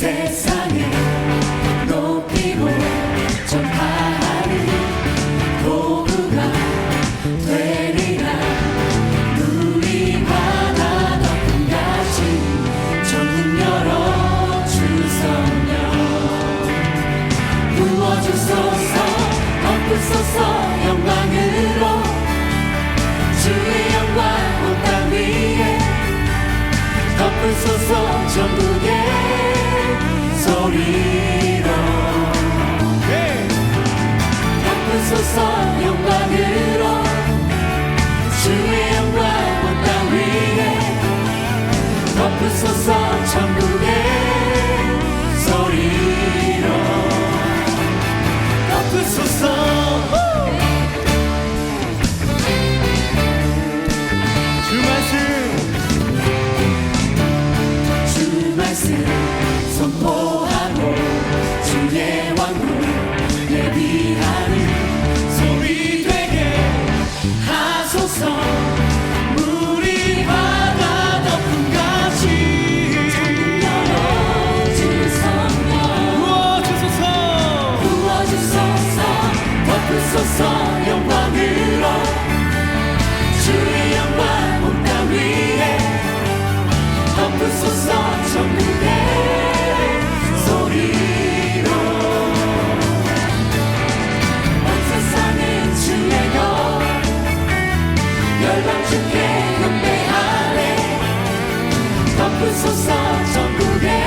세상에 높이고 전파하는 도구가 되리라. 누리마다 덕분같이 전문 열어 주성령 부어주소서 덮으소서 영광으로. 주의 영광 온땅 위에 덮으소서 전국의 소리로 네. 덮으소서 영광을 Eu Sou só, só um